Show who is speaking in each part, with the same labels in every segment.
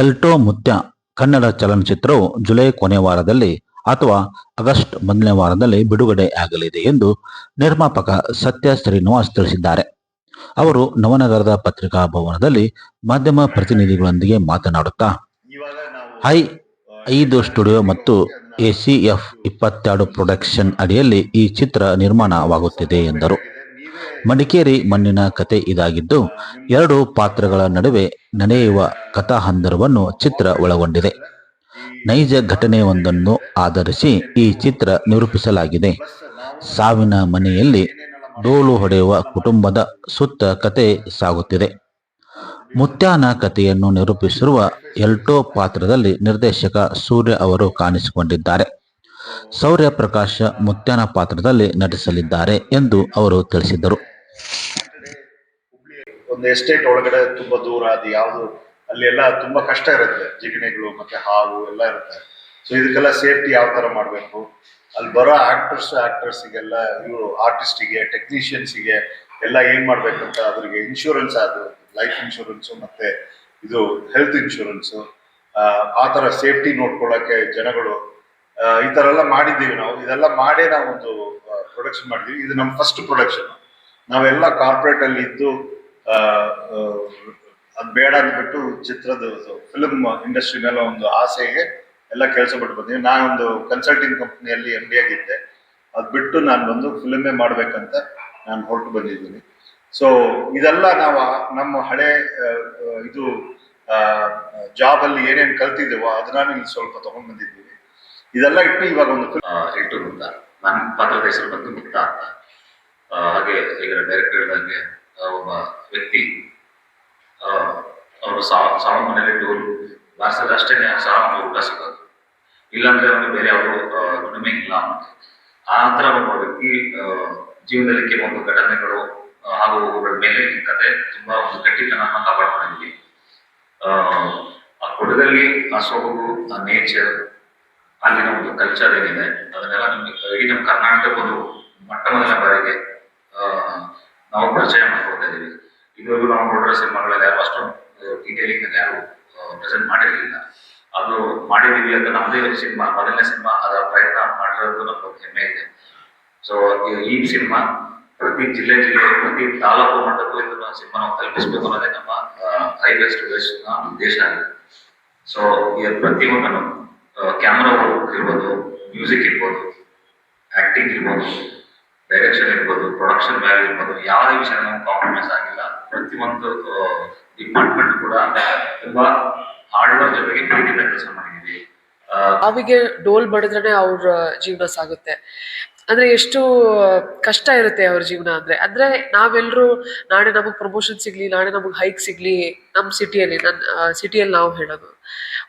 Speaker 1: ಎಲ್ಟೋ ಮುತ್ಯ ಕನ್ನಡ ಚಲನಚಿತ್ರವು ಜುಲೈ ಕೊನೆ ವಾರದಲ್ಲಿ ಅಥವಾ ಆಗಸ್ಟ್ ಮೊದಲನೇ ವಾರದಲ್ಲಿ ಬಿಡುಗಡೆ ಆಗಲಿದೆ ಎಂದು ನಿರ್ಮಾಪಕ ಸತ್ಯ ಶ್ರೀನಿವಾಸ್ ತಿಳಿಸಿದ್ದಾರೆ. ಅವರು ನವನಗರದ ಪತ್ರಿಕಾ ಭವನದಲ್ಲಿ ಮಾಧ್ಯಮ ಪ್ರತಿನಿಧಿಗಳೊಂದಿಗೆ ಮಾತನಾಡುತ್ತಾ ಐ ಐದು ಸ್ಟುಡಿಯೋ ಮತ್ತು ಎಸಿಎಫ್ ಇಪ್ಪತ್ತೆರಡು ಪ್ರೊಡಕ್ಷನ್ ಅಡಿಯಲ್ಲಿ ಈ ಚಿತ್ರ ನಿರ್ಮಾಣವಾಗುತ್ತಿದೆ ಎಂದರು. ಮಡಿಕೇರಿ ಮಣ್ಣಿನ ಕತೆ ಇದಾಗಿದ್ದು, ಎರಡು ಪಾತ್ರಗಳ ನಡುವೆ ನಡೆಯುವ ಕಥಾಹಂದರವನ್ನು ಚಿತ್ರ ಒಳಗೊಂಡಿದೆ. ನೈಜ ಘಟನೆಯೊಂದನ್ನು ಆಧರಿಸಿ ಈ ಚಿತ್ರ ನಿರೂಪಿಸಲಾಗಿದೆ. ಸಾವಿನ ಮನೆಯಲ್ಲಿ ಡೋಲು ಹೊಡೆಯುವ ಕುಟುಂಬದ ಸುತ್ತ ಕತೆ ಸಾಗುತ್ತಿದೆ. ಮುತ್ಯಾನ ಕಥೆಯನ್ನು ನಿರೂಪಿಸಿರುವ ಎಲ್ಟೋ ಪಾತ್ರದಲ್ಲಿ ನಿರ್ದೇಶಕ ಸೂರ್ಯ ಅವರು ಕಾಣಿಸಿಕೊಂಡಿದ್ದಾರೆ. ಸೌರ್ಯ ಪ್ರಕಾಶ ಮುತ್ಯಾನ ಪಾತ್ರದಲ್ಲಿ ನಟಿಸಲಿದ್ದಾರೆ ಎಂದು ಅವರು ತಿಳಿಸಿದರು.
Speaker 2: ಒಂದು ಎಸ್ಟೇಟ್ ಒಳಗಡೆ ತುಂಬಾ ದೂರ ಅದು ಯಾವುದು ಅಲ್ಲಿ ಎಲ್ಲ ತುಂಬಾ ಕಷ್ಟ ಇರುತ್ತೆ. ಜಿಗಣೆಗಳು ಮತ್ತೆ ಹಾವು ಎಲ್ಲ ಇರುತ್ತೆ. ಸೊ ಇದಕ್ಕೆಲ್ಲ ಸೇಫ್ಟಿ ಯಾವ ತರ ಮಾಡಬೇಕು? ಅಲ್ಲಿ ಬರೋ ಆಕ್ಟರ್ಸ್ ಆಕ್ಟರ್ಸಿಗೆಲ್ಲ ಇವರು ಆರ್ಟಿಸ್ಟಿಗೆ ಟೆಕ್ನಿಷಿಯನ್ಸಿಗೆ ಎಲ್ಲ ಏನ್ ಮಾಡ್ಬೇಕಂತ ಅದ್ರಿಗೆ ಇನ್ಶೂರೆನ್ಸ್ ಅದು ಲೈಫ್ ಇನ್ಶೂರೆನ್ಸ್ ಮತ್ತೆ ಇದು ಹೆಲ್ತ್ ಇನ್ಶೂರೆನ್ಸ್ ಆ ತರ ಸೇಫ್ಟಿ ನೋಡ್ಕೊಳ್ಳೋಕೆ ಜನಗಳು ಈ ತರ ಎಲ್ಲ ಮಾಡಿದ್ದೀವಿ ನಾವು. ಇದೆಲ್ಲ ಮಾಡೇ ನಾವು ಒಂದು ಪ್ರೊಡಕ್ಷನ್ ಮಾಡಿದೀವಿ ಇದು ನಮ್ಮ ಫಸ್ಟ್ ಪ್ರೊಡಕ್ಷನ್ ನಾವೆಲ್ಲ ಕಾರ್ಪೊರೇಟ್ ಅಲ್ಲಿ ಇದ್ದು ಅದ್ ಬೇಡ ಅಂದ್ಬಿಟ್ಟು ಚಿತ್ರದ ಫಿಲ್ಮ್ ಇಂಡಸ್ಟ್ರಿ ಮೇಲೆ ಒಂದು ಆಸೆಗೆ ಎಲ್ಲ ಕೆಲಸ ಬಿಟ್ಟು ಬಂದೀವಿ ನಾನೊಂದು ಕನ್ಸಲ್ಟಿಂಗ್ ಕಂಪ್ನಿಯಲ್ಲಿ ಎಂ ಡಿ ಆಗಿದ್ದೆ. ಅದ್ ಬಿಟ್ಟು ನಾನು ಬಂದು ಫಿಲ್ಮೇ ಮಾಡ್ಬೇಕಂತ ನಾನು ಹೊರಟು ಬಂದಿದ್ದೀನಿ. ಸೊ ಇದೆಲ್ಲ ನಾವು ನಮ್ಮ ಹಳೆ ಇದು ಜಾಬ್ ಅಲ್ಲಿ ಏನೇನು ಕಲ್ತಿದ್ದೇವೋ ಅದನ್ನ ಇಲ್ಲಿ ಸ್ವಲ್ಪ ತಗೊಂಡ್ ಬಂದಿದ್ದೀವಿ ಇದೆಲ್ಲ ಇಟ್ಟು ಇವಾಗ ಒಂದು
Speaker 3: ಇಟ್ಟು ಮುಕ್ತ. ನನ್ನ ಪಾತ್ರದ ಹೆಸರು ಬಂದು ಮುಕ್ತ ಅಂತ. ಹಾಗೆ ಈಗ ಡೈರೆಕ್ಟರ್ ಹೇಳಿದಂಗೆ ಒಬ್ಬ ವ್ಯಕ್ತಿ ಅವರು ಟೂರ್ ಮನೆಯಲ್ಲಿ ಡೋಲು ಬಾರಿಸಿದ್ರೆ ಅಷ್ಟೇ ಸಾವು ಊಟ ಸಿಗೋದು ಇಲ್ಲಾಂದ್ರೆ ಅವನು ಬೇರೆ ಅವರು ದುಡಿಮೆ ಇಲ್ಲ ಆ ಥರ ಒಬ್ಬ ವ್ಯಕ್ತಿ ಜೀವನದಲ್ಲಿ ಕೆಲವೊಂದು ಘಟನೆಗಳು ಹಾಗೂ ಅವುಗಳ ಮೇಲೆ ಕತೆ ತುಂಬಾ ಒಂದು ಗಟ್ಟಿತನ ಕಾಪಾಡ್ಕೊಂಡಿದ್ವಿ ಆ, ಕೊಡದಲ್ಲಿ ಆ ಸೊಬಗು ಆ ನೇಚರ್ ಅಲ್ಲಿನ ಒಂದು ಕಲ್ಚರ್ ಏನಿದೆ ಅದನ್ನೆಲ್ಲ ನಮಗೆ ಇಡೀ ನಮ್ಮ ಕರ್ನಾಟಕ ಒಂದು ಮೊಟ್ಟ ಮೊದಲ ಬಾರಿಗೆ ನಾವು ಪರಿಚಯ ಮಾಡ್ಕೊಳ್ತಾ ಇದ್ದೀವಿ ಇದುವರೆಗೂ ನಾವು ನೋಡಿದ್ರೆ ಸಿನಿಮಾಗಳಲ್ಲಿ ಯಾರು ಅಷ್ಟು ಡೀಟೇಲಿಂಗ್ ಯಾರು ಪ್ರೆಸೆಂಟ್ ಮಾಡಿರಲಿಲ್ಲ. ಅದು ಮಾಡಿದೀವಿ ಅಂತ ನಮ್ಮದೇ ಸಿನಿಮಾ, ಮೊದಲನೇ ಸಿನಿಮಾ, ಅದರ ಪ್ರಯತ್ನ ಮಾಡಿರೋದು ನಮ್ಗೆ ಹೆಮ್ಮೆ ಇದೆ. ಸೊ ಈ ಸಿನಿಮಾ ಪ್ರತಿ ಜಿಲ್ಲೆ ಜಿಲ್ಲೆ ಪ್ರತಿ ತಾಲೂಕು ಮಟ್ಟಕ್ಕೂ ಇದನ್ನ ಸಿನಿಮಾ ನಾವು ತಲುಪಿಸ್ಬೇಕು ಅನ್ನೋದೇ ನಮ್ಮ ಹೈವೇ ಸ್ಟುಡಿಯೋಸ್ ಉದ್ದೇಶ ಆಗಿದೆ. ಸೊ ಈ ಪ್ರತಿಯೊಂದನ್ನು ಕ್ಯಾಮ್ರಾ ವರ್ಕ್ ಇರ್ಬೋದು ಮ್ಯೂಸಿಕ್ ಇರ್ಬೋದು ಆಕ್ಟಿಂಗ್ ಇರ್ಬೋದು ಡೈರೆಕ್ಷನ್ ಇರ್ಬೋದು ಪ್ರೊಡಕ್ಷನ್ ವ್ಯಾಲ್ಯೂ ಇರ್ಬೋದು ಯಾವುದೇ ವಿಷಯ ನಾವು ಕಾಂಪ್ರಮೈಸ್ ಆಗಿಲ್ಲ ಪ್ರತಿಯೊಂದು ಡಿಪಾರ್ಟ್ಮೆಂಟ್ ಕೂಡ ತುಂಬಾ ಹಾರ್ಡ್ ವರ್ಕ್ ಜೊತೆಗೆ ಪ್ರೀತಿಯಿಂದ ಕೆಲಸ ಮಾಡಿದ್ದೀವಿ
Speaker 4: ಅವಿಗೆ ಡೋಲ್ ಬಡಿದ್ರೆ ಅವ್ರ ಜೀವನ ಸಾಗುತ್ತೆ. ಅಂದ್ರೆ ಎಷ್ಟು ಕಷ್ಟ ಇರುತ್ತೆ ಅವ್ರ ಜೀವನ ಅಂದ್ರೆ. ಅಂದ್ರೆ ನಾವೆಲ್ಲರೂ ನಾಳೆ ನಮಗೆ ಪ್ರಮೋಷನ್ ಸಿಗ್ಲಿ, ನಾಳೆ ನಮಗೆ ಹೈಕ್ ಸಿಗ್ಲಿ, ನಮ್ ಸಿಟಿಯಲ್ಲಿ ನನ್ನ ಸಿಟಿಯಲ್ಲಿ ನಾವು ಹೇಳೋದು.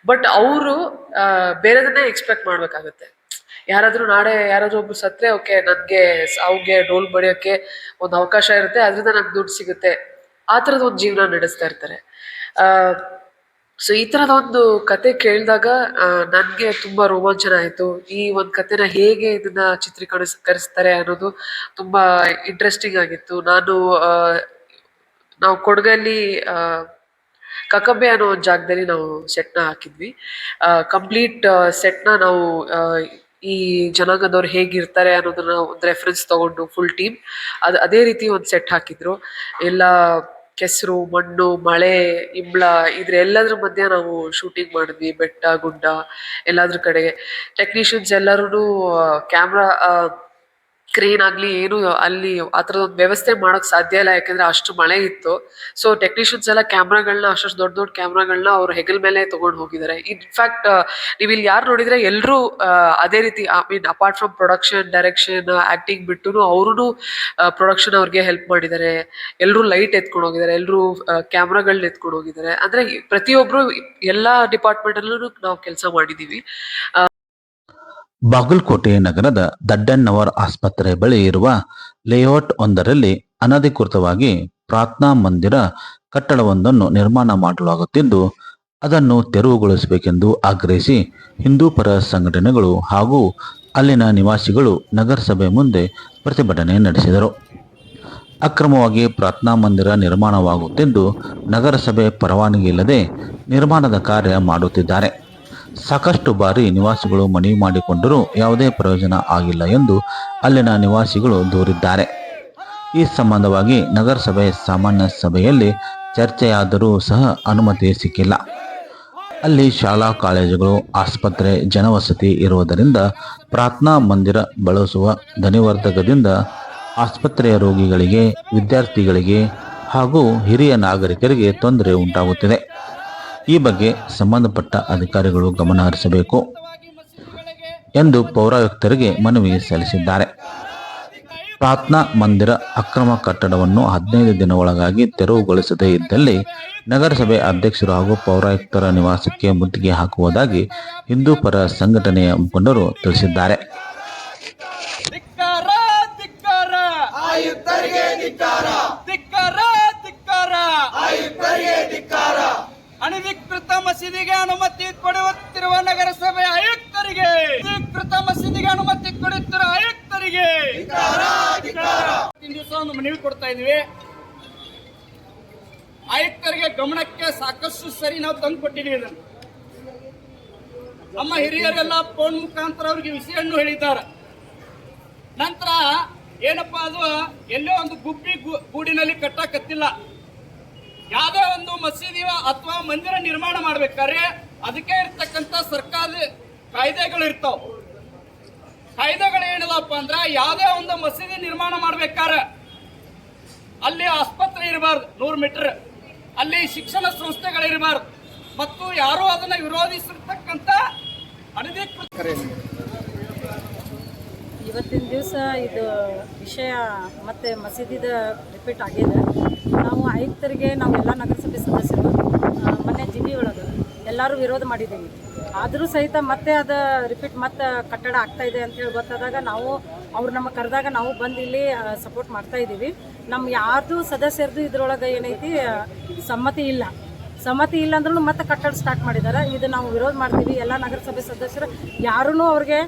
Speaker 4: ಬಟ್ ಅವರು ಬೇರೆದನ್ನೇ ಎಕ್ಸ್ಪೆಕ್ಟ್ ಮಾಡ್ಬೇಕಾಗತ್ತೆ. ಯಾರಾದ್ರೂ ನಾಳೆ ಯಾರಾದರೂ ಒಬ್ರು ಸತ್ರೆ, ಓಕೆ, ನನಗೆ ಅವ್ಗೆ ಡೋಲ್ ಬಡಿಯೋಕ್ಕೆ ಒಂದು ಅವಕಾಶ ಇರುತ್ತೆ, ಅದರಿಂದ ನಂಗೆ ದುಡ್ಡು ಸಿಗುತ್ತೆ. ಆ ಥರದ ಒಂದು ಜೀವನ ನಡೆಸ್ತಾ ಇರ್ತಾರೆ. ಸೊ ಈ ಥರದ ಒಂದು ಕತೆ ಕೇಳಿದಾಗ ನನಗೆ ತುಂಬ ರೋಮಾಂಚನ ಆಯಿತು ಈ ಒಂದು ಕತೆನ ಹೇಗೆ ಇದನ್ನ ಚಿತ್ರೀಕರಿಸ್ತಾರೆ ಅನ್ನೋದು ತುಂಬ ಇಂಟ್ರೆಸ್ಟಿಂಗ್ ಆಗಿತ್ತು. ನಾನು ನಾವು ಕೊಡಗಲ್ಲಿ ಕಕಂಬೆ ಅನ್ನೋ ಒಂದು ಜಾಗದಲ್ಲಿ ನಾವು ಸೆಟ್ನ ಹಾಕಿದ್ವಿ. ಕಂಪ್ಲೀಟ್ ಸೆಟ್ನ ನಾವು ಈ ಜನಾಂಗದವ್ರು ಹೇಗಿರ್ತಾರೆ ಅನ್ನೋದನ್ನ ಒಂದು ರೆಫರೆನ್ಸ್ ತಗೊಂಡು ಫುಲ್ ಟೀಮ್ ಅದು ಅದೇ ರೀತಿ ಒಂದು ಸೆಟ್ ಹಾಕಿದ್ರು. ಎಲ್ಲ ಕೆಸರು, ಮಣ್ಣು, ಮಳೆ, ಇಂಬ್ಳ ಇದ್ರ ಎಲ್ಲದ್ರ ಮಧ್ಯೆ ನಾವು ಶೂಟಿಂಗ್ ಮಾಡಿದ್ವಿ, ಬೆಟ್ಟ, ಗುಡ್ಡ ಎಲ್ಲಾದ್ರ ಕಡೆಗೆ. ಟೆಕ್ನಿಷಿಯನ್ಸ್ ಎಲ್ಲರೂ ಕ್ಯಾಮ್ರಾ ಕ್ರೇನ್ ಆಗ್ಲಿ, ಏನು ಅಲ್ಲಿ ಆ ಥರದ ಒಂದು ವ್ಯವಸ್ಥೆ ಮಾಡೋಕ್ಕೆ ಸಾಧ್ಯ ಇಲ್ಲ, ಯಾಕಂದ್ರೆ ಅಷ್ಟು ಮಳೆ ಇತ್ತು. ಸೊ ಟೆಕ್ನಿಷಿಯನ್ಸ್ ಎಲ್ಲ ಕ್ಯಾಮ್ರಾಗಳನ್ನ ಅಷ್ಟು ದೊಡ್ಡ ದೊಡ್ಡ ಕ್ಯಾಮ್ರಾಗಳನ್ನ ಅವ್ರ ಹೆಗಲ್ ಮೇಲೆ ತಗೊಂಡು ಹೋಗಿದ್ದಾರೆ. ಇನ್ಫ್ಯಾಕ್ಟ್ ನೀವು ಇಲ್ಲಿ ಯಾರು ನೋಡಿದ್ರೆ ಎಲ್ಲರೂ ಅದೇ ರೀತಿ I mean apart from production direction acting ಬಿಟ್ಟು ಅವರು ಪ್ರೊಡಕ್ಷನ್ ಅವ್ರಿಗೆ ಹೆಲ್ಪ್ ಮಾಡಿದ್ದಾರೆ. ಎಲ್ಲರೂ ಲೈಟ್ ಎತ್ಕೊಂಡು ಹೋಗಿದ್ದಾರೆ ಎಲ್ಲರೂ ಕ್ಯಾಮ್ರಾಗಳನ್ನ ಎತ್ಕೊಂಡು ಹೋಗಿದ್ದಾರೆ. ಅಂದ್ರೆ ಪ್ರತಿಯೊಬ್ರು, ಎಲ್ಲಾ ಡಿಪಾರ್ಟ್ಮೆಂಟ್ ಅಲ್ಲೂ ನಾವು ಕೆಲಸ ಮಾಡಿದೀವಿ.
Speaker 1: ಬಾಗಲಕೋಟೆ ನಗರದ ದಡ್ಡಣ್ಣವರ್ ಆಸ್ಪತ್ರೆ ಬಳಿ ಇರುವ ಲೇಔಟ್ ಒಂದರಲ್ಲಿ ಅನಧಿಕೃತವಾಗಿ ಪ್ರಾರ್ಥನಾ ಮಂದಿರ ಕಟ್ಟಡವೊಂದನ್ನು ನಿರ್ಮಾಣ ಮಾಡಲಾಗುತ್ತಿದ್ದು, ಅದನ್ನು ತೆರವುಗೊಳಿಸಬೇಕೆಂದು ಆಗ್ರಹಿಸಿ ಹಿಂದೂ ಪರ ಸಂಘಟನೆಗಳು ಹಾಗೂ ಅಲ್ಲಿನ ನಿವಾಸಿಗಳು ನಗರಸಭೆ ಮುಂದೆ ಪ್ರತಿಭಟನೆ ನಡೆಸಿದರು. ಅಕ್ರಮವಾಗಿ ಪ್ರಾರ್ಥನಾ ಮಂದಿರ ನಿರ್ಮಾಣವಾಗುತ್ತಿದ್ದು, ನಗರಸಭೆ ಪರವಾನಗಿ ಇಲ್ಲದೆ ನಿರ್ಮಾಣದ ಕಾರ್ಯ ಮಾಡುತ್ತಿದ್ದಾರೆ. ಸಾಕಷ್ಟು ಬಾರಿ ನಿವಾಸಿಗಳು ಮನವಿ ಮಾಡಿಕೊಂಡರೂ ಯಾವುದೇ ಪ್ರಯೋಜನ ಆಗಿಲ್ಲ ಎಂದು ಅಲ್ಲಿನ ನಿವಾಸಿಗಳು ದೂರಿದ್ದಾರೆ. ಈ ಸಂಬಂಧವಾಗಿ ನಗರಸಭೆ ಸಾಮಾನ್ಯ ಸಭೆಯಲ್ಲಿ ಚರ್ಚೆಯಾದರೂ ಸಹ ಅನುಮತಿ ಸಿಕ್ಕಿಲ್ಲ. ಅಲ್ಲಿ ಶಾಲಾ ಕಾಲೇಜುಗಳು, ಆಸ್ಪತ್ರೆ ಜನವಸತಿ ಇರುವುದರಿಂದ ಪ್ರಾರ್ಥನಾ ಮಂದಿರ ಬಳಸುವ ಧ್ವನಿವರ್ಧಕದಿಂದ ಆಸ್ಪತ್ರೆಯ ರೋಗಿಗಳಿಗೆ, ವಿದ್ಯಾರ್ಥಿಗಳಿಗೆ ಹಾಗೂ ಹಿರಿಯ ನಾಗರಿಕರಿಗೆ ತೊಂದರೆ ಉಂಟಾಗುತ್ತಿದೆ. ಈ ಬಗ್ಗೆ ಸಂಬಂಧಪಟ್ಟ ಅಧಿಕಾರಿಗಳು ಗಮನ ಹರಿಸಬೇಕು ಎಂದು ಪೌರಾಯುಕ್ತರಿಗೆ ಮನವಿ ಸಲ್ಲಿಸಿದ್ದಾರೆ. ಪ್ರಾರ್ಥನಾ ಮಂದಿರ ಅಕ್ರಮ ಕಟ್ಟಡವನ್ನು ಹದಿನೈದು ದಿನ ಒಳಗಾಗಿ ತೆರವುಗೊಳಿಸದೇ ಇದ್ದಲ್ಲಿ ನಗರಸಭೆ ಅಧ್ಯಕ್ಷರು ಹಾಗೂ ಪೌರಾಯುಕ್ತರ ನಿವಾಸಕ್ಕೆ ಮುತ್ತಿಗೆ ಹಾಕುವುದಾಗಿ ಹಿಂದೂ ಪರ ಸಂಘಟನೆಯ ಮುಖಂಡರು ತಿಳಿಸಿದ್ದಾರೆ
Speaker 5: ಧಿಕ್ಕಾರ ಧಿಕ್ಕಾರ ಆಯುಕ್ತರಿಗೆ ಧಿಕ್ಕಾರ ಧಿಕ್ಕಾರ ಧಿಕ್ಕಾರ ಆಯುಕ್ತರಿಗೆ ಧಿಕ್ಕಾರ ಅನಧಿಕೃತ ಮಸೀದಿಗೆ ಅನುಮತಿ ಕೊಡುತ್ತಿರುವ ನಗರಸಭೆ ಆಯುಕ್ತರಿಗೆ ಅನಧಿಕೃತ ಮಸೀದಿಗೆ ಅನುಮತಿ ಕೊಡುತ್ತಿರುವ ಆಯುಕ್ತರಿಗೆ ದಿವಸ ಒಂದು ಮನವಿ ಕೊಡ್ತಾ ಇದೀವಿ ಆಯುಕ್ತರಿಗೆ ಗಮನಕ್ಕೆ ಸಾಕಷ್ಟು ಸರಿ ನಾವು ತಂದು ಕೊಟ್ಟಿದ್ದೀವಿ ಇದನ್ನು. ನಮ್ಮ ಹಿರಿಯರೆಲ್ಲ ಫೋನ್ ಮುಖಾಂತರ ಅವ್ರಿಗೆ ವಿಷಯನ್ನು ಹೇಳಿದ್ದಾರೆ. ನಂತರ ಏನಪ್ಪಾ ಅದು, ಎಲ್ಲೋ ಒಂದು ಗುಬ್ಬಿ ಗೂಡಿನಲ್ಲಿ ಕಟ್ಟಕತ್ತಿಲ್ಲ ಯಾವುದೇ ಒಂದು ಮಸೀದಿ ಅಥವಾ ಮಂದಿರ ನಿರ್ಮಾಣ ಮಾಡ್ಬೇಕಾದ್ರೆ ಅದಕ್ಕೆ ಇರ್ತಕ್ಕಂಥ ಸರ್ಕಾರಿ ಕಾಯ್ದೆಗಳು ಇರ್ತಾವ. ಕಾಯ್ದೆಗಳು ಏನಿದಪ್ಪ ಅಂದ್ರ ಯಾವುದೇ ಒಂದು ಮಸೀದಿ ನಿರ್ಮಾಣ ಮಾಡ್ಬೇಕಾದ್ರೆ ಅಲ್ಲಿ ಆಸ್ಪತ್ರೆ ಇರಬಾರ್ದು ನೂರು ಮೀಟರ್. ಅಲ್ಲಿ ಶಿಕ್ಷಣ ಸಂಸ್ಥೆಗಳಿರಬಾರ್ದು ಮತ್ತು ಯಾರು ಅದನ್ನ ವಿರೋಧಿಸಿರ್ತಕ್ಕಂಥ ಅನಧಿಕೃತ
Speaker 6: ಇವತ್ತಿನ ದಿವಸ ಇದು ವಿಷಯ ಮತ್ತೆ ಮಸೀದಿದ ರಿಪೀಟ್ ಆಗಿದೆ. ನಾವು ಆಯುಕ್ತರಿಗೆ ನಾವೆಲ್ಲ ನಗರಸಭೆ ಸದಸ್ಯರು ಮೊನ್ನೆ ಜಿಬಿ ಒಳಗೆ ಎಲ್ಲರೂ ವಿರೋಧ ಮಾಡಿದ್ದೀವಿ. ಆದರೂ ಸಹಿತ ಮತ್ತೆ ಅದು ರಿಪೀಟ್ ಮತ್ತೆ ಕಟ್ಟಡ ಆಗ್ತಾ ಇದೆ ಅಂತ ಹೇಳಿ ಗೊತ್ತಾದಾಗ ನಾವು ಅವ್ರು ನಮ್ಮ ಕರೆದಾಗ ನಾವು ಬಂದು ಇಲ್ಲಿ ಸಪೋರ್ಟ್ ಮಾಡ್ತಾ ಇದ್ದೀವಿ. ನಮ್ಮ ಯಾರ್ದು ಸದಸ್ಯರದು ಇದ್ರೊಳಗೆ ಏನೈತಿ ಸಮ್ಮತಿ ಇಲ್ಲ. ಸಮ್ಮತಿ ಇಲ್ಲ ಅಂದ್ರೂ ಮತ್ತೆ ಕಟ್ಟಡ ಸ್ಟಾರ್ಟ್ ಮಾಡಿದ್ದಾರೆ ಇದು ನಾವು ವಿರೋಧ ಮಾಡ್ತೀವಿ. ಎಲ್ಲ ನಗರಸಭೆ ಸದಸ್ಯರು ಯಾರೂ ಅವ್ರಿಗೆ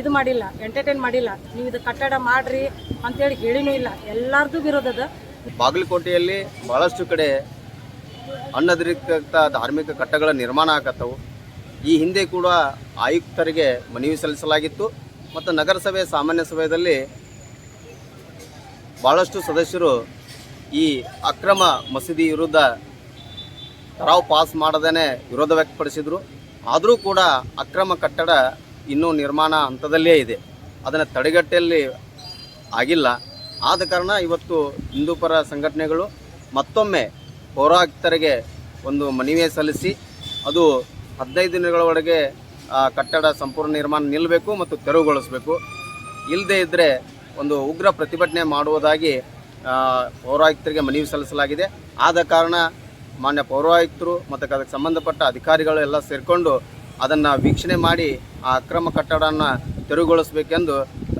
Speaker 6: ಇದು ಮಾಡಿಲ್ಲ ಎಂಟರ್ಟೈನ್ ಮಾಡಿಲ್ಲ. ನೀವು ಇದು ಕಟ್ಟಡ ಮಾಡ್ರಿ ಅಂತೇಳಿ ಹೇಳಿನೂ ಇಲ್ಲ. ಎಲ್ಲಾರ್ದು ವಿರೋಧದ
Speaker 7: ಬಾಗಲಕೋಟೆಯಲ್ಲಿ ಬಹಳಷ್ಟು ಕಡೆ ಅನಧಿಕೃತ ಧಾರ್ಮಿಕ ಕಟ್ಟಗಳ ನಿರ್ಮಾಣ ಆಗತ್ತವು. ಈ ಹಿಂದೆ ಕೂಡ ಆಯುಕ್ತರಿಗೆ ಮನವಿ ಸಲ್ಲಿಸಲಾಗಿತ್ತು. ಮತ್ತು ನಗರಸಭೆ ಸಾಮಾನ್ಯ ಸಭೆಯಲ್ಲಿ ಭಾಳಷ್ಟು ಸದಸ್ಯರು ಈ ಅಕ್ರಮ ಮಸೀದಿ ವಿರುದ್ಧ ತರಾವ್ ಪಾಸ್ ಮಾಡದೇ ವಿರೋಧ ವ್ಯಕ್ತಪಡಿಸಿದರು. ಆದರೂ ಕೂಡ ಅಕ್ರಮ ಕಟ್ಟಡ ಇನ್ನೂ ನಿರ್ಮಾಣ ಹಂತದಲ್ಲೇ ಇದೆ. ಅದನ್ನು ತಡೆಗಟ್ಟೆಯಲ್ಲಿ ಆಗಿಲ್ಲ. ಆದ ಕಾರಣ ಇವತ್ತು ಹಿಂದೂಪರ ಸಂಘಟನೆಗಳು ಮತ್ತೊಮ್ಮೆ ಪೌರಾಯುಕ್ತರಿಗೆ ಒಂದು ಮನವಿ ಸಲ್ಲಿಸಿ, ಅದು ಹದಿನೈದು ದಿನಗಳೊಳಗೆ ಆ, ಕಟ್ಟಡ ಸಂಪೂರ್ಣ ನಿರ್ಮಾಣ ನಿಲ್ಲಬೇಕು ಮತ್ತು ತೆರವುಗೊಳಿಸಬೇಕು. ಇಲ್ಲದೇ ಇದ್ದರೆ ಒಂದು ಉಗ್ರ ಪ್ರತಿಭಟನೆ ಮಾಡುವುದಾಗಿ ಪೌರಾಯುಕ್ತರಿಗೆ ಮನವಿ ಸಲ್ಲಿಸಲಾಗಿದೆ. ಆದ ಕಾರಣ ಮಾನ್ಯ ಪೌರಾಯುಕ್ತರು ಮತ್ತು ಅದಕ್ಕೆ ಸಂಬಂಧಪಟ್ಟ ಅಧಿಕಾರಿಗಳು ಎಲ್ಲ ಸೇರಿಕೊಂಡು ಅದನ್ನು ವೀಕ್ಷಣೆ ಮಾಡಿ ಆ ಅಕ್ರಮ ಕಟ್ಟಡವನ್ನು ತೆರವುಗೊಳಿಸಬೇಕೆಂದು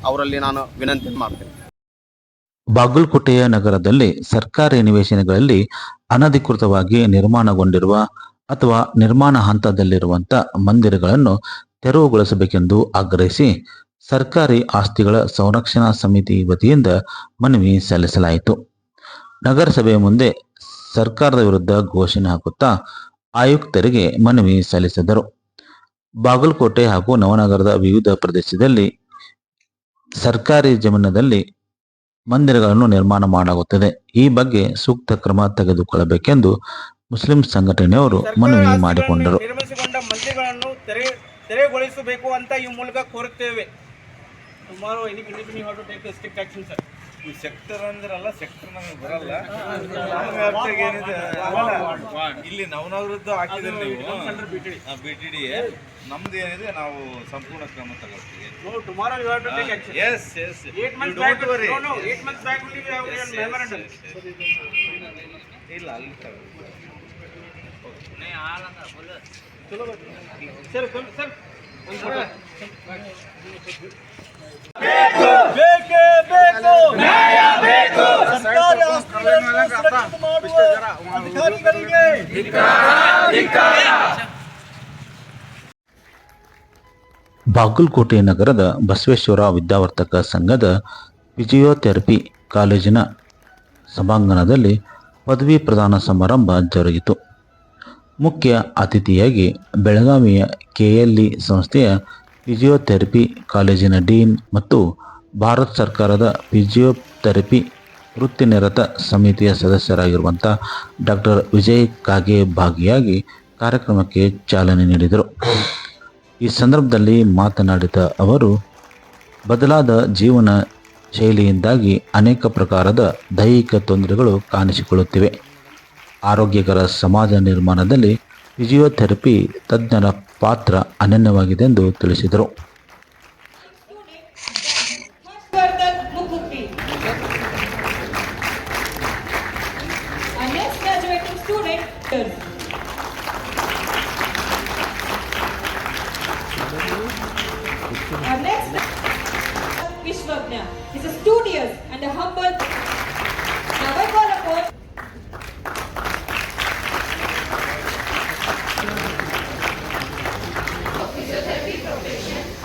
Speaker 7: ಅವರಲ್ಲಿ ನಾನು ವಿನಂತಿ ಮಾಡ್ತೇನೆ.
Speaker 1: ಬಾಗಲಕೋಟೆಯ ನಗರದಲ್ಲಿ ಸರ್ಕಾರಿ ನಿವೇಶನಗಳಲ್ಲಿ ಅನಧಿಕೃತವಾಗಿ ನಿರ್ಮಾಣಗೊಂಡಿರುವ ಅಥವಾ ನಿರ್ಮಾಣ ಹಂತದಲ್ಲಿರುವಂಥ ಮಂದಿರಗಳನ್ನು ತೆರವುಗೊಳಿಸಬೇಕೆಂದು ಆಗ್ರಹಿಸಿ ಸರ್ಕಾರಿ ಆಸ್ತಿಗಳ ಸಂರಕ್ಷಣಾ ಸಮಿತಿ ವತಿಯಿಂದ ಮನವಿ ಸಲ್ಲಿಸಲಾಯಿತು. ನಗರಸಭೆ ಮುಂದೆ ಸರ್ಕಾರದ ವಿರುದ್ಧ ಘೋಷಣೆ ಹಾಕುತ್ತಾ ಆಯುಕ್ತರಿಗೆ ಮನವಿ ಸಲ್ಲಿಸಿದರು. ಬಾಗಲಕೋಟೆ ಹಾಗೂ ನವನಗರದ ವಿವಿಧ ಪ್ರದೇಶದಲ್ಲಿ ಸರ್ಕಾರಿ ಜಮೀನಿನಲ್ಲಿ ಮಂದಿರಗಳನ್ನು ನಿರ್ಮಾಣ ಮಾಡಲಾಗುತ್ತದೆ. ಈ ಬಗ್ಗೆ ಸೂಕ್ತ ಕ್ರಮ ತೆಗೆದುಕೊಳ್ಳಬೇಕೆಂದು ಮುಸ್ಲಿಂ ಸಂಘಟನೆಯವರು ಮನವಿ ಮಾಡಿಕೊಂಡರು.
Speaker 5: ತೆರೆಗೊಳಿಸಬೇಕು ಅಂತ ಈ ಮೂಲಕ ಕೋರುತ್ತೇವೆ. ಸುಮಾರು ಇದಕ್ಕೆ ನೀವು to take strict action sir
Speaker 8: ಈ ಸೆಕ್ಟರ್ ಅಂದ್ರಲ್ಲ ಸೆಕ್ಟರ್ ನಮಗೆ ಬರಲ್ಲ. ವ್ಯಾಪ್ತಿಯಾಗ ಏನಿದೆ ಇಲ್ಲಿ ನವನಗರದ್ದು ಹಾಕಿದ್ರೆ ನೀವು. ಬಿ ಟಿ ಡಿ ನಮ್ದು ಏನಿದೆ ನಾವು ಸಂಪೂರ್ಣ ಕ್ರಮ ತಗೊಳ್ತೀವಿ. Yes yes. ಇಲ್ಲ ಅಲ್ಲಿ ತಗೊಳ್ಳಿ.
Speaker 5: ಸರ್ ಬೇಕು
Speaker 1: ಬಾಗಲಕೋಟೆ ನಗರದ ಬಸವೇಶ್ವರ ವಿದ್ಯಾವರ್ತಕ ಸಂಘದ ಫಿಜಿಯೋಥೆರಪಿ ಕಾಲೇಜಿನ ಸಭಾಂಗಣದಲ್ಲಿ ಪದವಿ ಪ್ರದಾನ ಸಮಾರಂಭ ಜರುಗಿತು. ಮುಖ್ಯ ಅತಿಥಿಯಾಗಿ ಬೆಳಗಾವಿಯ ಕೆಎಲ್ಇ ಸಂಸ್ಥೆಯ ಫಿಜಿಯೋಥೆರಪಿ ಕಾಲೇಜಿನ ಡೀನ್ ಮತ್ತು ಭಾರತ ಸರ್ಕಾರದ ಫಿಸಿಯೋಥೆರಪಿ ವೃತ್ತಿನಿರತ ಸಮಿತಿಯ ಸದಸ್ಯರಾಗಿರುವಂಥ ಡಾಕ್ಟರ್ ವಿಜಯ್ ಕಾಗೆ ಭಾಗಿಯಾಗಿ ಕಾರ್ಯಕ್ರಮಕ್ಕೆ ಚಾಲನೆ ನೀಡಿದರು. ಈ ಸಂದರ್ಭದಲ್ಲಿ ಮಾತನಾಡಿದ ಅವರು, ಬದಲಾದ ಜೀವನ ಶೈಲಿಯಿಂದಾಗಿ ಅನೇಕ ಪ್ರಕಾರದ ದೈಹಿಕ ತೊಂದರೆಗಳು ಕಾಣಿಸಿಕೊಳ್ಳುತ್ತಿವೆ. ಆರೋಗ್ಯಕರ ಸಮಾಜ ನಿರ್ಮಾಣದಲ್ಲಿ ಫಿಜಿಯೋಥೆರಪಿ ತಜ್ಞರ ಪಾತ್ರ ಅನನ್ಯವಾಗಿದೆ ಎಂದು ತಿಳಿಸಿದರು.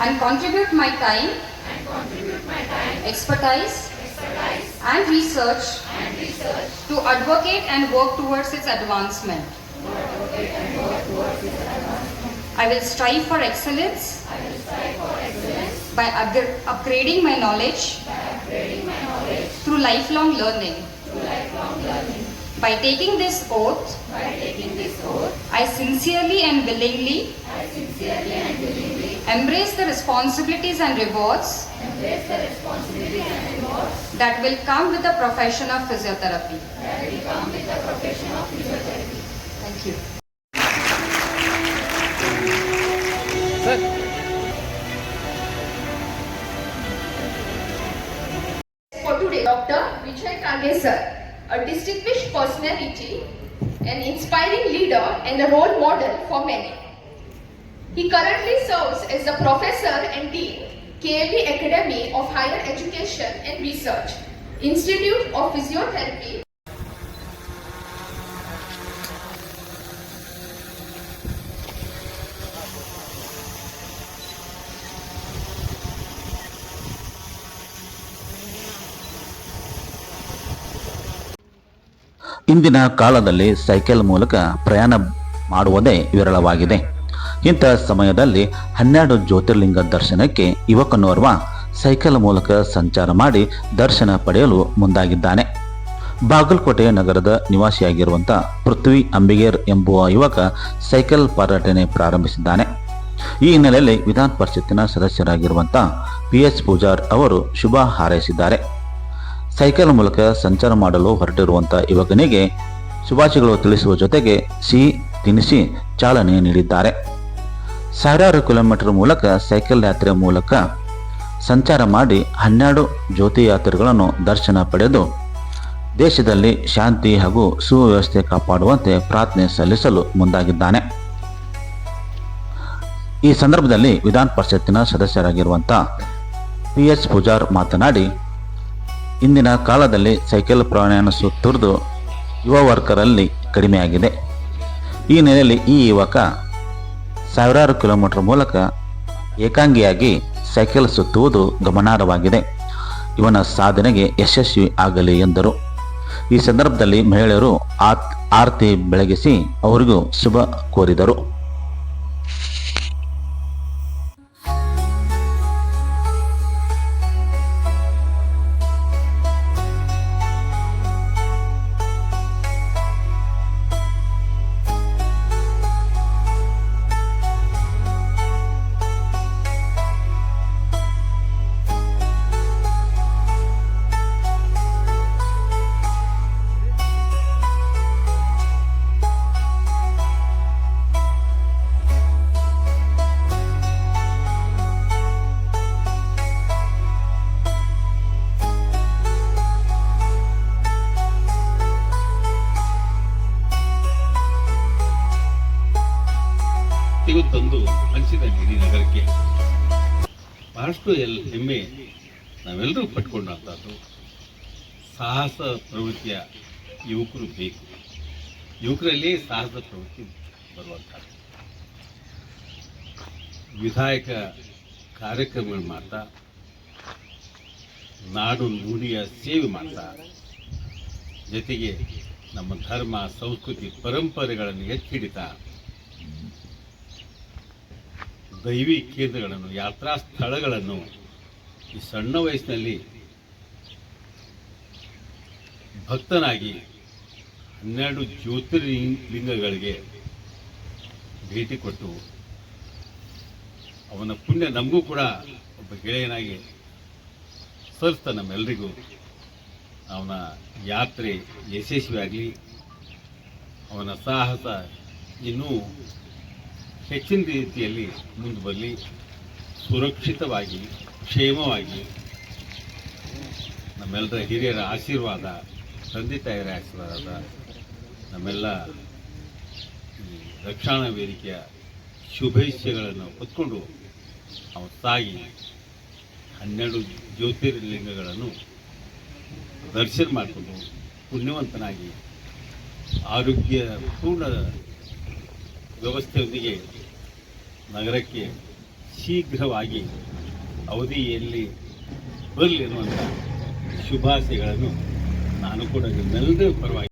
Speaker 9: and contribute my
Speaker 10: time, contribute my time expertise, expertise and, research and research to advocate and work towards its advancement. I, will I will strive for excellence by upgrading my knowledge, upgrading my knowledge through, lifelong learning. By taking this oath, taking this oath I sincerely and willingly, I sincerely and willingly embrace the responsibilities and rewards that will come with the profession of physiotherapy. Thank you.
Speaker 11: For today, Dr. Vijay Kage sir, a distinguished personality, an inspiring leader and a role model for many. He currently serves as the professor and dean, KLB Academy of Higher Education and Research, Institute of Physiotherapy,
Speaker 1: ಇಂದಿನ ಕಾಲದಲ್ಲಿ cycle ಮೂಲಕ ಪ್ರಯಾಣ ಮಾಡುವುದೇ ವಿರಳವಾಗಿದೆ ಇಂತಹ ಸಮಯದಲ್ಲಿ ಹನ್ನೆರಡು ಜ್ಯೋತಿರ್ಲಿಂಗ ದರ್ಶನಕ್ಕೆ ಯುವಕನೋರ್ವ cycle ಮೂಲಕ ಸಂಚಾರ ಮಾಡಿ ದರ್ಶನ ಪಡೆಯಲು ಮುಂದಾಗಿದ್ದಾನೆ. ಬಾಗಲಕೋಟೆ ನಗರದ ನಿವಾಸಿಯಾಗಿರುವಂಥ ಪೃಥ್ವಿ ಅಂಬಿಗೇರ್ ಎಂಬುವ ಯುವಕ ಸೈಕಲ್ ಪರ್ಯಟನೆ ಪ್ರಾರಂಭಿಸಿದ್ದಾನೆ. ಈ ಹಿನ್ನೆಲೆಯಲ್ಲಿ ವಿಧಾನ ಪರಿಷತ್ತಿನ ಸದಸ್ಯರಾಗಿರುವಂಥ ಪಿ ಎಚ್ ಪೂಜಾರ್ ಅವರು ಶುಭ ಹಾರೈಸಿದ್ದಾರೆ. ಸೈಕಲ್ ಮೂಲಕ ಸಂಚಾರ ಮಾಡಲು ಹೊರಟಿರುವಂಥ ಯುವಕನಿಗೆ ಶುಭಾಶಯಗಳು ತಿಳಿಸುವ ಜೊತೆಗೆ ಸಿಹಿ ತಿನಿಸಿ ಚಾಲನೆ ನೀಡಿದ್ದಾರೆ. ಸಾವಿರಾರು ಕಿಲೋಮೀಟರ್ ಮೂಲಕ ಸೈಕಲ್ ಯಾತ್ರೆ ಮೂಲಕ ಸಂಚಾರ ಮಾಡಿ ಹನ್ನೆರಡು ಜ್ಯೋತಿ ಯಾತ್ರೆಗಳನ್ನು ದರ್ಶನ ಪಡೆದು ದೇಶದಲ್ಲಿ ಶಾಂತಿ ಹಾಗೂ ಸುವ್ಯವಸ್ಥೆ ಕಾಪಾಡುವಂತೆ ಪ್ರಾರ್ಥನೆ ಸಲ್ಲಿಸಲು ಮುಂದಾಗಿದ್ದಾನೆ. ಈ ಸಂದರ್ಭದಲ್ಲಿ ವಿಧಾನ ಪರಿಷತ್ತಿನ ಸದಸ್ಯರಾಗಿರುವಂಥ ಪಿ ಎಚ್ ಪೂಜಾರ್ ಮಾತನಾಡಿ, ಇಂದಿನ ಕಾಲದಲ್ಲಿ ಸೈಕಲ್ ಪ್ರಯಾಣ ಸುತ್ತುರಿದು ಯುವ ವರ್ಗರಲ್ಲಿ ಕಡಿಮೆಯಾಗಿದೆ. ಈ ನೆಲೆಯಲ್ಲಿ ಈ ಯುವಕ ಸಾವಿರಾರು ಕಿಲೋಮೀಟರ್ ಮೂಲಕ ಏಕಾಂಗಿಯಾಗಿ ಸೈಕಲ್ ಸುತ್ತುವುದು ಗಮನಾರ್ಹವಾಗಿದೆ. ಇವನ ಸಾಧನೆಗೆ ಯಶಸ್ವಿ ಆಗಲಿ ಎಂದರು. ಈ ಸಂದರ್ಭದಲ್ಲಿ ಮಹಿಳೆಯರು ಆತ್, ಆರತಿ ಬೆಳಗಿಸಿ ಅವರಿಗೂ ಶುಭ ಕೋರಿದರು.
Speaker 12: ಬಹಳಷ್ಟು ಎಲ್ಲ ಹೆಮ್ಮೆ ನಾವೆಲ್ಲರೂ ಪಟ್ಕೊಂಡಂಥದ್ದು. ಸಾಹಸ ಪ್ರವೃತ್ತಿಯ ಯುವಕರು ಬೇಕು. ಯುವಕರಲ್ಲಿ ಸಾಹಸ ಪ್ರವೃತ್ತಿ ಬರುವಂಥದ್ದು. ವಿಧಾಯಕ ಕಾರ್ಯಕ್ರಮಗಳು ಮಾಡ್ತಾ, ನಾಡು ನುಡಿಯ ಸೇವೆ ಮಾಡ್ತಾ, ಜೊತೆಗೆ ನಮ್ಮ ಧರ್ಮ, ಸಂಸ್ಕೃತಿ, ಪರಂಪರೆಗಳನ್ನು ಎತ್ತಿ ಹಿಡಿತಾ ದೈವಿ ಕೇಂದ್ರಗಳನ್ನು ಯಾತ್ರಾ ಸ್ಥಳಗಳನ್ನು ಈ ಸಣ್ಣ ವಯಸ್ಸಿನಲ್ಲಿ ಭಕ್ತನಾಗಿ ಹನ್ನೆರಡು ಜ್ಯೋತಿರ್ಲಿಂಗಗಳಿಗೆ ಭೇಟಿ ಕೊಟ್ಟು ಅವನ ಪುಣ್ಯ ನಮಗೂ ಕೂಡ ಒಬ್ಬ ಗೆಳೆಯನಾಗಿ ಸಲ್ಲಿಸ್ತಾ ನಮ್ಮೆಲ್ಲರಿಗೂ ಅವನ ಯಾತ್ರೆ ಯಶಸ್ವಿಯಾಗಲಿ. ಅವನ ಸಾಹಸ ಇನ್ನೂ ಹೆಚ್ಚಿನ ರೀತಿಯಲ್ಲಿ ಮುಂದೆ ಬರಲಿ ಸುರಕ್ಷಿತವಾಗಿ, ಕ್ಷೇಮವಾಗಿ ನಮ್ಮೆಲ್ಲರ ಹಿರಿಯರ ಆಶೀರ್ವಾದ, ತಂದೆ ತಾಯಿಯರ ಆಶೀರ್ವಾದ, ನಮ್ಮೆಲ್ಲ ರಕ್ಷಣಾ ವೇದಿಕೆಯ ಶುಭೇಚ್ಛೆಗಳನ್ನು ಹೊತ್ಕೊಂಡು ಅವನ ತಾಯಿ ಹನ್ನೆರಡು ಜ್ಯೋತಿರ್ಲಿಂಗಗಳನ್ನು ದರ್ಶನ ಮಾಡಿಕೊಂಡು ಪುಣ್ಯವಂತನಾಗಿ ಆರೋಗ್ಯ ಪೂರ್ಣ ವ್ಯವಸ್ಥೆಯೊಂದಿಗೆ ನಗರಕ್ಕೆ ಶೀಘ್ರವಾಗಿ ಅವಧಿಯಲ್ಲಿ ಬರಲಿ ಅನ್ನುವಂಥ ಶುಭಾಶಯಗಳನ್ನು ನಾನು ಕೂಡ ನಿಮ್ಮೆಲ್ಲರೂ ಪರವಾಗಿ